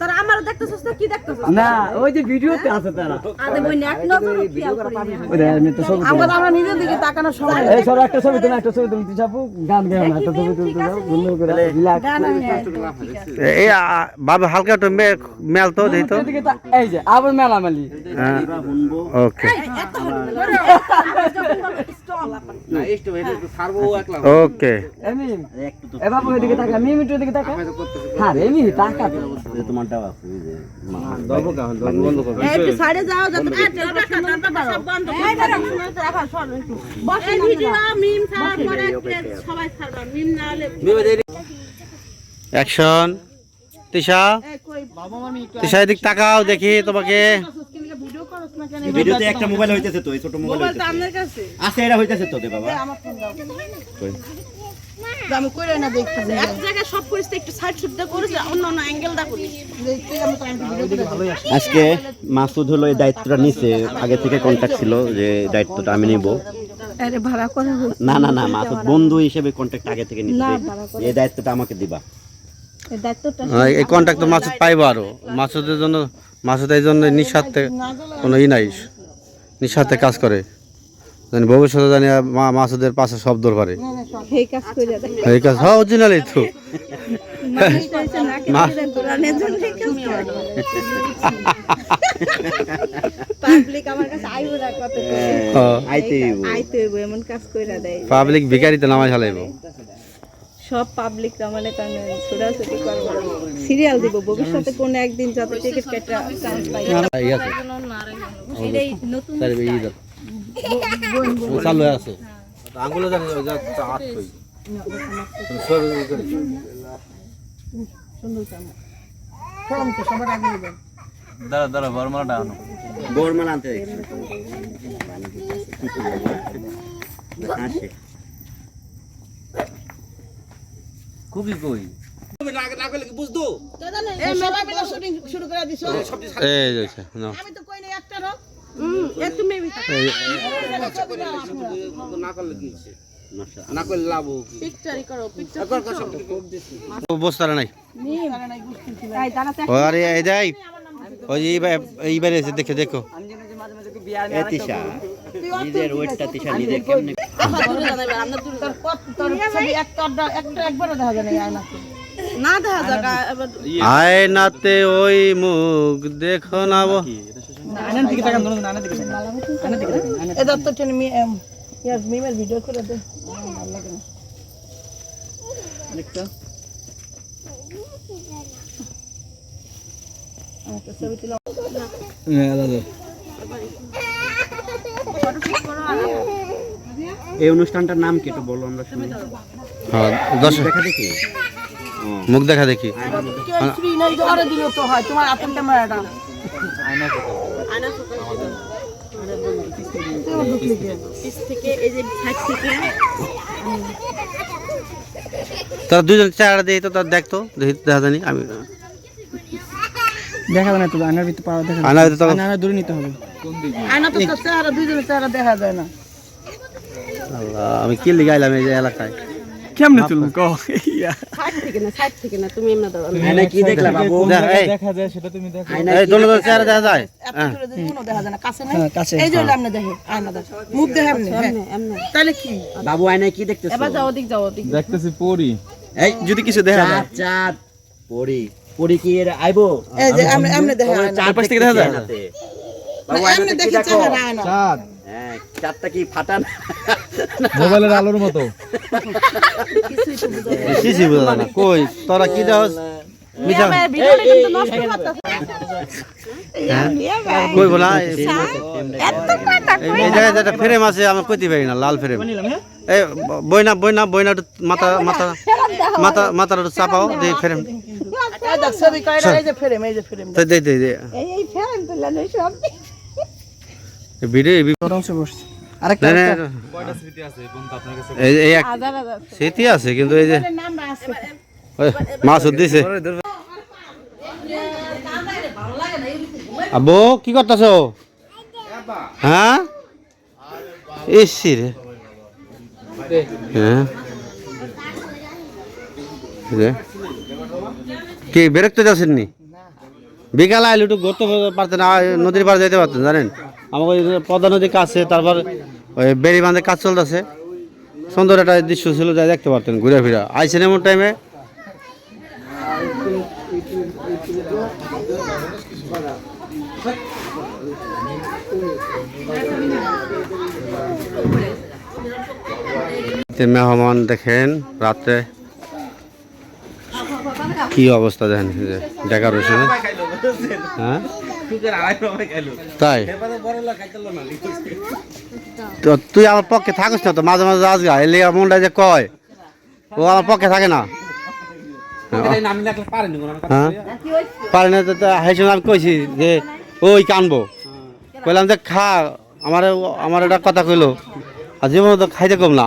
তোর আমার দেখতেছস না কি দেখতেছস না ওই যে ভিডিওতে আছে তারা আদে বই নেট নজর খেয়াল করি আমি তো তুলি। আমরা আমরা নিজের দিকে তাকানোর সময় এই সব একটা ছবি তুমি একটা ছবি তুমি চাপু গান গাও না একটা ছবি তুলতে যাও সুন্দর করে রিল্যাক্স এই বাবু হালকা একটু মেল তো দিই তো এই যে আবার মেলামেলি হ্যাঁ, ওকে ওকে। এমি এ বাবু তাকা মিম একটু এদিকে তাকা হ্যাঁ রে এমি তাকা তোমার দাও আছে এই যে একটু সাইডে যাও যাতে বন্ধ এই ভিডিও মিম ছাড়ার পরে সবাই ছাড়বা মিম না হলে অ্যাকশন তিশা। তিশা এদিক তাকাও দেখি তোমাকে ভিডিও করছ না কেন ভিডিওতে একটা মোবাইল হইতেছে তো এই ছোট মোবাইল মোবাইল তো আমার কাছে? আছে এটা হইতেছে তো দে বাবা আমার ফোন দাও আমি কইরা না দেখতেছি। এক জায়গায় সব করিস একটু সাইড শুটটা করিস অন্য অন্য করিস। করে আজকে মাসুদ হলো এই দায়িত্বটা নিছে আগে থেকে কন্ট্যাক্ট ছিল যে দায়িত্বটা আমি নিব। আরে ভাড়া করা না না না মাসুদ বন্ধু হিসেবে কন্ট্যাক্ট আগে থেকে নিছে। এই দায়িত্বটা আমাকে দিবা। এই দায়িত্বটা এই কন্ট্যাক্ট তো মাসুদ পাইবো আরও। মাসুদের জন্য মাসুদ এই জন্য নিঃস্বার্থে কোনো ই নাই। নিঃস্বার্থে কাজ করে। জানি ভবিষ্যতে জানি মা মাসুদের পাশে করে কইরা দেয় এই কাজ হ্যাঁ অরিজিনালি তো পাবলিক ভিকারিতে নামাই চালাইব সব পাবলিক মানে কারণে ছোটাছুটি করব সিরিয়াল দিব ভবিষ্যতে কোন একদিন যাতে টিকিট কাটা চান্স পাই। নতুন। চালু আছে। আঙ্গুলে জানি দাঁড়া দাঁড়া বর্মাটা আনো। বর্মাল আনতে আসে খুবই কই। এই মেলা মেলা শুরু করে দিছো। এই আমি তো কই নাই একটা রো। হুম এ তুমি পিকচারই করো পিকচার বস্তারা নাই। তাই দাঁড়া ও আরে এই যাই ওই যে এইবার এইবার এসে দেখে নিজের ওয়েটটা তিশা নিজে কেমনে আয়নাতে। না দেখা যায় এবার আয়নাতে ওই মুখ দেখো না ভিডিও করে দে ভালো লাগে না আরেকটা ছবি তুলা। হ্যাঁ দাদা। এই অনুষ্ঠানটার নাম কি একটু বলো আমরা শুনি। হ্যাঁ দেখা দেখি? মুখ দেখা দেখি। কেউ ফ্রি নাই জোরে দিলে তো হয় তোমার আপন ক্যামেরাটা। থেকে এই যে সাইড থেকে তারা দুজন চেহারা দিয়ে তো তার দেখতো দেখি জানি আমি দেখা যায় না তো আয়নার ভিতরে পাওয়া দেখা আয়নার ভিতরে তো- দূরে নিতে হবে। আয়না তো চেহারা দুইজনের চেহারা দেখা যায় না। আল্লাহ, আমি কি লিখে এই এলাকায়? কেমনে তুলবো? কো সাইড থেকে না সাইড থেকে না তুমি এমনি দাও আয়না কি দেখলা বাবু? দেখা যায় সেটা তুমি দেখো। আয়না এই দুজন চেহারা দেখা যায়? এত দূরে দেখি দেখা যায় না কাছে নাই? হ্যাঁ এই যে আপনি দেখে আয়না দেখ। মুখ দেখে আপনি তাহলে কি? বাবু আয়নায় কি দেখতেছো? এবার যাও ওদিক যাও ওদিক। দেখতেছি পরি। এই যদি কিছু দেখা চাঁদ চাঁদ পরি। পরি কি এর আইবো? এই যে আপনি আপনি দেখে তোমার আয়না চাঁদ পাশ থেকে দেখা যায়? চাঁদ হ্যাঁ চাঁদটা কি ফাটান মোবাইলের আলোর মতো বোঝা না কই তোরা কি দেওয়া কই বলা এই জায়গায় ফ্রেম আছে আমার কইতে পারি না লাল ফ্রেম এই বইনা বইনা বইনা মাথা মাথা মাথা মাথার একটু চাপাও যে ফ্রেম দেখ ছবি কয়টা এই যে ফ্রেম এই যে ফ্রেম দে দে দে এই ফ্রেম তুললেন সব ভিডিও আরেকটা না, না, আরেকটা। এই এই এক হাজার হাজার স্মৃতি আছে কিন্তু এই যে মাছ দিছে। আব্বু কি করতেছ? হ্যাঁ? এসছি রে। হ্যাঁ। কি বেরোতে যাচ্ছেন নি? বিকালে আইলে একটু ঘুরতে পারতেন নদীর পাড়ে যেতে পারতেন জানেন? আমাকে পদ্মা নদীর কাছে, তারপর ওই বেড়ি বাঁধে কাজ চলতেছে। সুন্দর একটা দৃশ্য ছিল যা দেখতে পারতেন ঘুরে ফিরে। আইসেন এমন টাইমে মেহমান দেখেন রাত্রে। কি অবস্থা দেখেন ডেকারেশনে হ্যাঁ? তাই? তো তুই আমার পক্ষে থাকিস না তো মাঝে মাঝে আসগা এলে মনটা যে কয় ও আমার পক্ষে থাকে না। হ্যাঁ? পারে না তো হেসে আমি কইছি যে ওই কানবো। কইলাম যে খা আমার আমার একটা কথা কইলো। আর জীবন তো খাইতে কম না।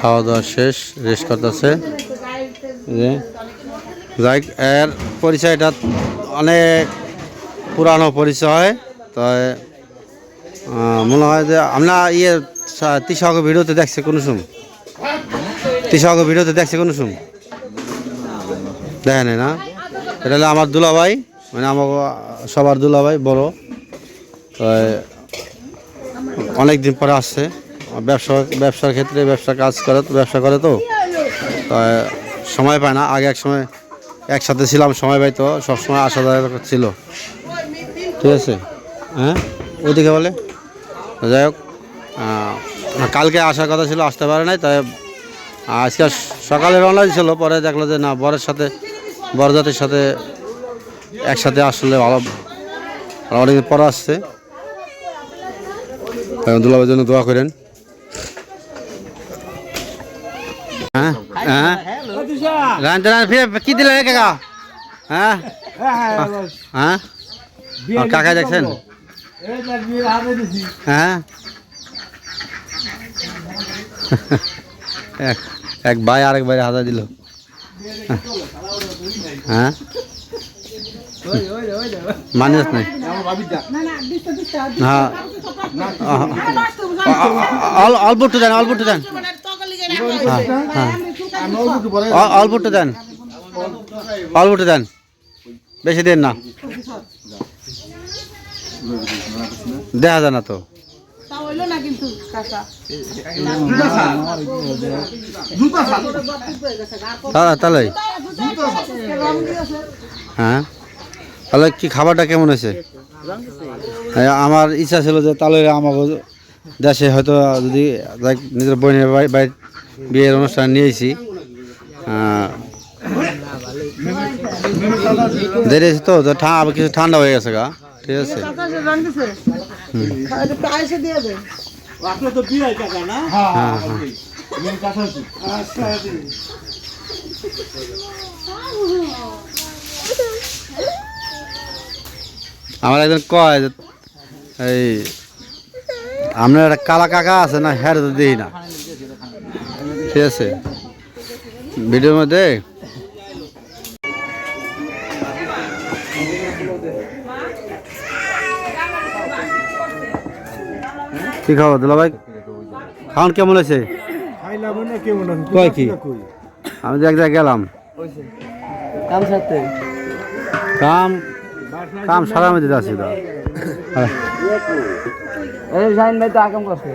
খাওয়া দাওয়া শেষ, রেস্ট করতেছে। যাই এর পরিচয়টা অনেক পুরানো পরিচয় তো মনে হয় যে আমরা ইয়ে তিসাগ ভিডিওতে দেখছে কোনো সময়? তিসাগ ভিডিওতে দেখছে কোনো সময়? দেখে নাই না? এটা আমার দুলাভাই মানে আমার সবার দুলাভাই, বড়। তো অনেক দিন পরে আসছে। ব্যবসা, ব্যবসার ক্ষেত্রে ব্যবসা কাজ করে তো ব্যবসা করে তো। সময় পায় না। আগে এক সময় একসাথে ছিলাম, সময় পাইতো। সবসময় আসা যাওয়া ছিল। ঠিক আছে? হ্যাঁ? ওদিকে বলে। যাই হোক কালকে আসার কথা ছিল, আসতে পারে নাই। তাই আজকে সকালে রওনা ছিল পরে দেখল যে না, বরের সাথে, বরজাতির সাথে একসাথে আসলে ভালো অনেকদিন পরে আসছে। দুলাবের জন্য দোয়া করেন। হ্যাঁ? হ্যাঁ? রান্না রান্না ফিরে কি দিলে রে কাকা? হ্যাঁ? হ্যাঁ? কাকা দেখছেন? হ্যাঁ? এক ভাই আরেক ভাই হাজার দিল। হ্যাঁ? মানিস নাই? হ্যাঁ। অ- অ- অল্প একটু দেন অল্প একটু দেন। হ্যাঁ হ্যাঁ। অ- অল্প দেন। অল্প একটু দেন। বেশি দেন না। দেখা যায় না তো। তা হইল না কিন্তু কাকা। তাহলে। তাহলে হ্যাঁ। তাহলে কি খাবারটা কেমন হয়েছে? হ্যাঁ, আমার ইচ্ছা ছিল যে তাহলে আমাকে দেশে হয়তো যদি নিজের বোনের বাড়ি বাড়ি বিয়ের অনুষ্ঠান নিয়েছি। দেরি হয়েছে তো আবার কিছু ঠান্ডা হয়ে গেছে গা ঠিক আছে? হ্যাঁ আমার একজন কয় যে এই আপনার একটা কালা কাকা আছে না হ্যাঁ তো দিই না। ঠিক আছে? ভিডিওর মধ্যে? কি খাব দুলা ভাই? খাওয়ান কেমন হয়েছে? কয় কি? আমি যে এক জায়গায় গেলাম। কাম কাম সারা মধ্যে আছে তো হ্যাঁ। এই শাহিন ভাই তো আকাম করছে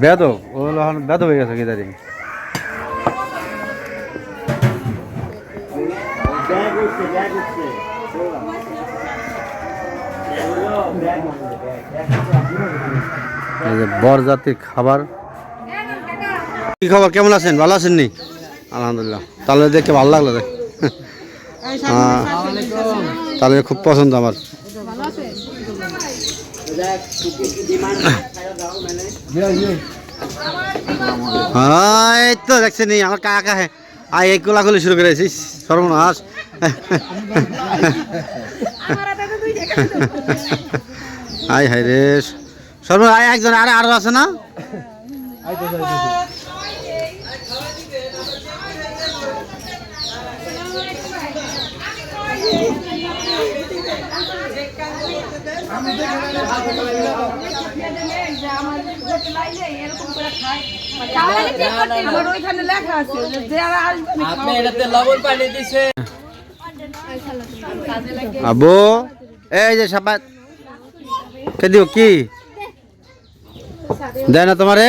বেদ ও এখন বেদ হয়ে গেছে গিদারি এই যে বর জাতির খাবার কি খবর? কেমন আছেন? ভালো আছেন নি? আলহামদুলিল্লাহ। তাহলে দেখে ভালো লাগল দেখ হ্যাঁ, তাহলে খুব পছন্দ আমার। হ্যাঁ এই তো দেখছেন আমার কাকা হ্যাঁ আয় এই কোলাকুলি শুরু করেছিস সর্বনাশ। আয় হায় রে। সর্বনাশ আয় একজন আরে আরও আছে না আমার ওইখানে লেখা আছে যে যারা আসবে আমি আপনি এটাতে লবণ পানি দিছে আবু এই যে সাপাত কে দিও কি? দেয় না তোমারে?